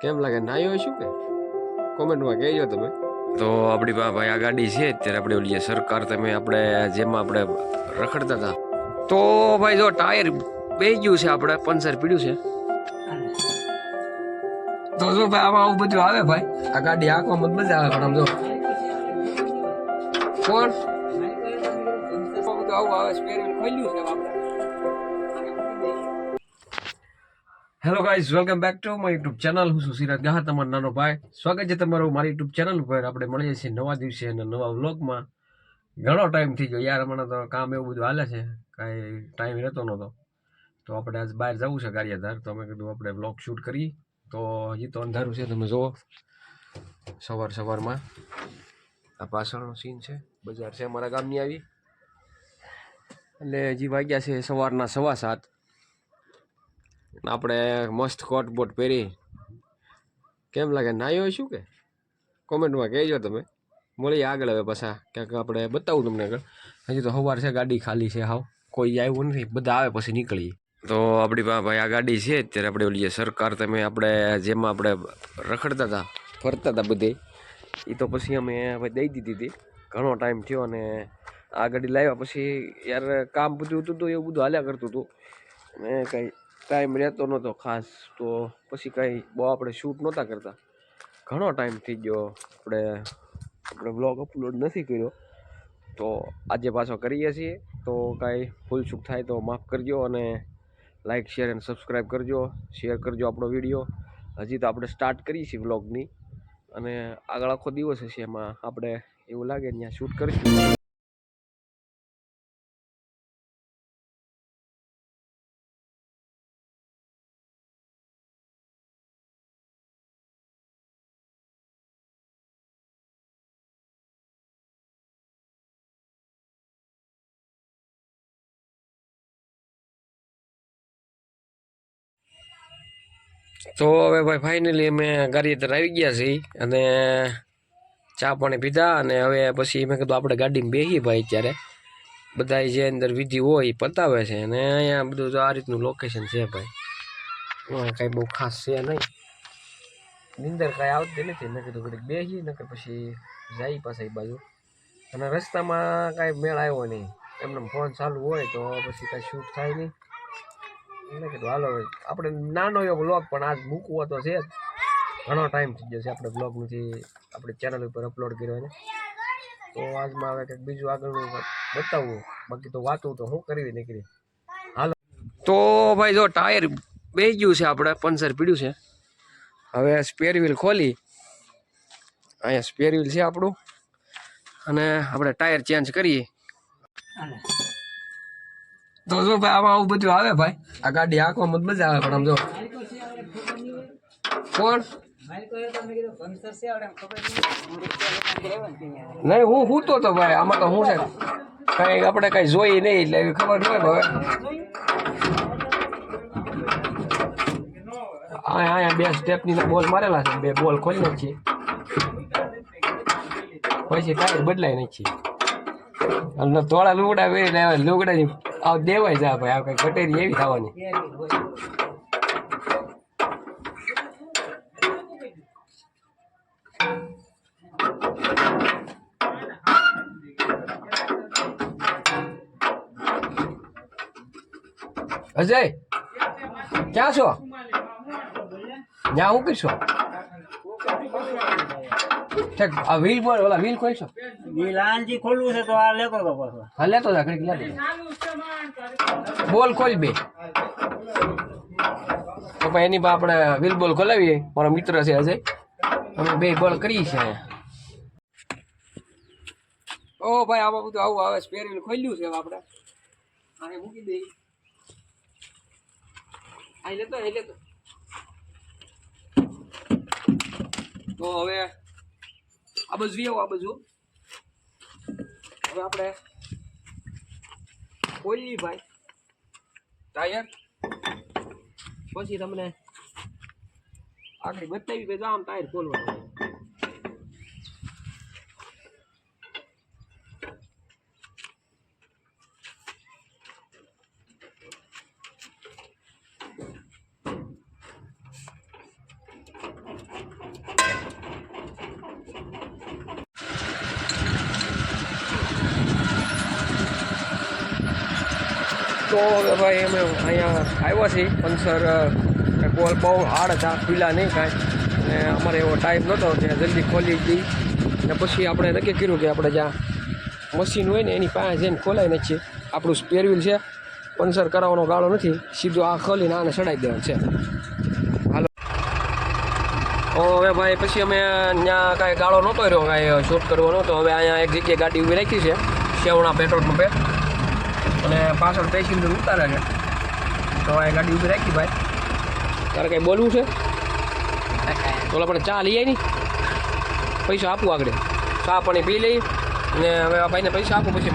કેમ લાગે? નાયો શું કે? કોમેન્ટમાં કહેજો તમે. તો આપણી પાસે ભાઈ આ ગાડી છે, અત્યારે આપણે ઓલી સરકાર તમે આપણે, જેમાં આપણે રખડતા હતા. તો ભાઈ જો ટાયર બે ગયું છે આપણે, પંચર પીડ્યું છે. તો જો ભાઈ આમાં આવું બધું આવે ભાઈ. આ ગાડી આંખમાં મજા આવે પણ આમ જો. કોણ? આવું આવું સ્પેરિંગ ખોલ્યું છે આપણે. Hello guys welcome back to my YouTube channel હું સુશીરાજ ગાહા, તમારો નાનો ભાઈ. સ્વાગત છે તમારું મારી યુટ્યુબ ચેનલ ઉપર. આપણે મળીએ છીએ નવા દિવસે અને નવા વ્લોગમાં ઘણો ટાઈમ થઈ ગયો યાર, હમણાં તો કામ એવું બધું હાલે છે. કાંઈ ટાઈમ રહેતો નહોતો. તો આપણે આજ બહાર જવું છે ગારિયાધાર. તો અમે કીધું આપણે વ્લોગ શૂટ કરીએ. તો હજી તો અંધારું છે, તમે જુઓ. સવાર સવારમાં આ પાછળનો સીન છે. બજાર છે અમારા ગામની આવી. એટલે હજી વાગ્યા છે સવારના સવા સાત. આપણે મસ્ત કોટ બોટ પહેરી. કેમ લાગે? નાયો શું કે? કોમેન્ટમાં કહેજો તમે. મળીએ આગળ હવે પાછા. ક્યાંક આપણે બતાવું તમને આગળ. હજી તો સવાર છે, ગાડી ખાલી છે હાવ. કોઈ આવ્યું નથી. બધા આવે પછી નીકળીએ. તો આપણી પાસે ભાઈ આ ગાડી છે. અત્યારે આપણે ઓલી સરકાર તમે આપણે જેમાં આપણે રખડતા હતા, ફરતા હતા બધે એ તો પછી અમે દઈ દીધી હતી. ઘણો ટાઈમ થયો અને આ ગાડી લાવ્યા પછી યાર કામ બધું હતું તો એવું બધું હાલ્યા કરતું હતું. અને કંઈ ટાઈમ રહેતો નહોતો ખાસ તો પછી કાંઈ બહુ આપણે શૂટ નહોતા કરતા. ઘણો ટાઈમ થઈ ગયો. આપણે આપણે બ્લોગ અપલોડ નથી કર્યો. તો આજે પાછો કરીએ છીએ. તો કાંઈ ભૂલચૂક થાય તો માફ કરજો અને લાઇક શેર એન્ડ સબસ્ક્રાઈબ કરજો. શેર કરજો આપણો વીડિયો હજી તો આપણે સ્ટાર્ટ કરીએ છીએ વ્લોગની અને આગળ આખો દિવસ હશે એમાં. આપણે એવું લાગે ત્યાં શૂટ કરીશું. તો હવે ભાઈ ફાઇનલી અમે ગાડી અત્યારે આવી ગયા છીએ અને ચા પાણી પીધા અને હવે પછી મેં કીધું આપણે ગાડીમાં બેસીએ ભાઈ અત્યારે. બધા જે અંદર વિધિ હોય એ પતાવે છે અને અહીંયા બધું તો આ રીતનું લોકેશન છે ભાઈ. કાંઈ બહુ ખાસ છે નહીં. નિંદર કાંઈ આવતી નથી. મેં કીધું ઘડીક બેસીએ નકર પછી જાય પાસે એ બાજુ. અને રસ્તામાં કાંઈ મેળ આવ્યો નહીં. એમને ફોન ચાલુ હોય તો પછી કાંઈ શૂટ થાય નહીં. મેં કીધું, હાલો, આપણે નાનો એવો બ્લોગ પણ આજ મૂકવો તો છે જ. ઘણો ટાઈમ થઈ ગયો છે આપણે બ્લોગ નથી આપણે ચેનલ ઉપર અપલોડ કર્યો ને તો આજમાં હવે કંઈક બીજું આગળનું બતાવવું બાકી તો વાતું તો હું કરવી નીકળી. હાલો. તો ભાઈ જો ટાયર બે ગયું છે આપણે, પંચર પીડ્યું છે. હવે સ્પેર વ્હીલ ખોલી. અહીંયા સ્પેર વ્હીલ છે આપણું. અને આપણે ટાયર ચેન્જ કરીએ. તો જો ભાઈ, આમાં આવું બધું આવે ભાઈ. આ ગાડી આંખમાં મજા આવે, પણ આમ જો. કોણ? નહીં, હું હું તો ભાઈ, આમાં તો હું છે. કઈ આપણે કઈ જોઈ નહીં, એટલે એવી ખબર ન હોય હવે અહીંયા બે સ્ટેપની બોલ મારેલા છે, બે બોલ ખોલી નાખીએ પછી ટાયર બદલાઈ નાખીએ અને થોડા લુગડા વેરી લાવ્યા લુગડા આવ દેવાય જા ભાઈ આ કઈ કટેરી એવી થવાની અજય ક્યાં છો? ત્યાં હું કહીશો આ વ્હીલ બોલ ઓલા વ્હીલ ખોલશો? લાલજી ખોલવું છે તો આ લેતો પાછો. હા લેતો જા લેતો બોલ ખોલ બે. તો ભાઈ એની આપણે વ્હીલ બોલ ખોલાવીએ. મારો મિત્ર છે હજે અમે બે બોલ કરી છે ઓ ભાઈ આમાં બધું આવું આવે સ્પેર વ્હીલ ખોલ્યું છે આપણે. આને મૂકી દઈએ અહીં લેતો અહીં લેતો. તો હવે આ બાજુ આવો, આ બાજુ. હવે આપણે ખોલી ભાઈ. ટાયર. પછી તમને આગળ બતાવી કે આમ ટાયર ખોલવાનું તો ભાઈ અમે અહીંયા આવ્યા છીએ. પંચર કોલ બહુ હાર્ડ હતા. પીલા નહીં કાંઈ. અને અમારે એવો ટાઈમ નહોતો ત્યાં જલ્દી ખોલી દઈ અને પછી આપણે નક્કી કર્યું કે આપણે જ્યાં મશીન હોય ને એની પાસે જઈને ખોલાઈ છીએ આપણું સ્પેરવ્હીલ છે. પંચર કરાવવાનો ગાળો નથી. સીધો આ ખોલીને આને ચડાવી દેવાનું છે. હાલો. હવે ભાઈ, પછી અમે ત્યાં કાંઈ ગાળો નહોતો રહ્યો, કાંઈ શૂટ કરવાનો તો હવે અહીંયા એક જગ્યાએ ગાડી ઊભી રાખી છે. શેવણા પેટ્રોલ પંપે અને પાછળ પેસેન્જર ઉતારે છે. તો આ ગાડી ઊભી રાખી ભાઈ. તારે કંઈ બોલવું છે? તો આપણે ચા લઈ આવી પૈસા આપું આગળ. ચા પાણી પી લઈ અને હવે આ ભાઈને પૈસા આપું પછી